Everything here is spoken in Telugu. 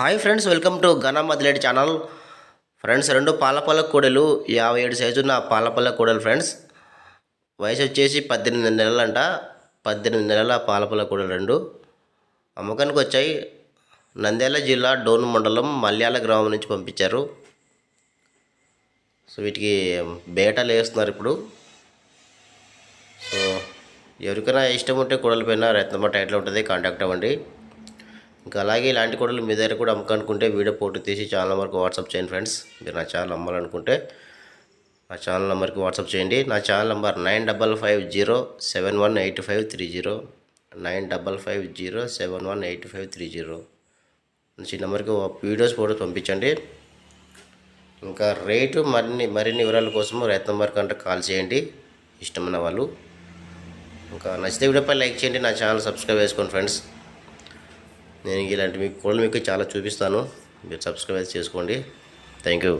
హాయ్ ఫ్రెండ్స్ వెల్కమ్ టు ఘన మదిలేటి ఛానల్. ఫ్రెండ్స్ రెండు పాలపల్ల కూడలు యాభై ఏడు సైజు ఉన్న పాలపల్ల కూడలు ఫ్రెండ్స్. వయసు వచ్చేసి పద్దెనిమిది నెలలంట. పద్దెనిమిది నెలల పాలపల్ల కూడలు రెండు. అమ్మకానికి వచ్చాయి. నంద్యాల జిల్లా డోన్ మండలం మల్యాల గ్రామం నుంచి పంపించారు. సో వీటికి బేటలు వేస్తున్నారు ఇప్పుడు. సో ఎవరికైనా ఇష్టం ఉంటే కూడల పైన రత్నమ్మ టైట్లో ఉంటుంది కాంటాక్ట్ అవ్వండి. ఇంకా అలాగే ఇలాంటి కూడలు మీ దగ్గర కూడా అమ్మకనుకుంటే వీడియో ఫోటో తీసి ఛానల్ నెంబర్కి వాట్సాప్ చేయండి ఫ్రెండ్స్. మీరు నా ఛానల్ అమ్మాలనుకుంటే నా ఛానల్ నెంబర్కి వాట్సాప్ చేయండి. నా channel number nine double five zero seven one eight five three zero nine double five zero seven one eight five three zero. ఈ నెంబర్కి వీడియోస్ ఫోటోస్ పంపించండి. ఇంకా రేటు మరిన్ని మరిన్ని వివరాల కోసము రైతు నెంబర్ కంటే కాల్ చేయండి. ఇష్టమైన వాళ్ళు. ఇంకా నచ్చితే వీడియోపై లైక్ చేయండి. నా ఛానల్ సబ్స్క్రైబ్ చేసుకోండి ఫ్రెండ్స్. నేను ఇలాంటి మీకు కూడా మీకు చాలా చూపిస్తాను. మీరు సబ్స్క్రైబ్ చేసుకోండి. Thank you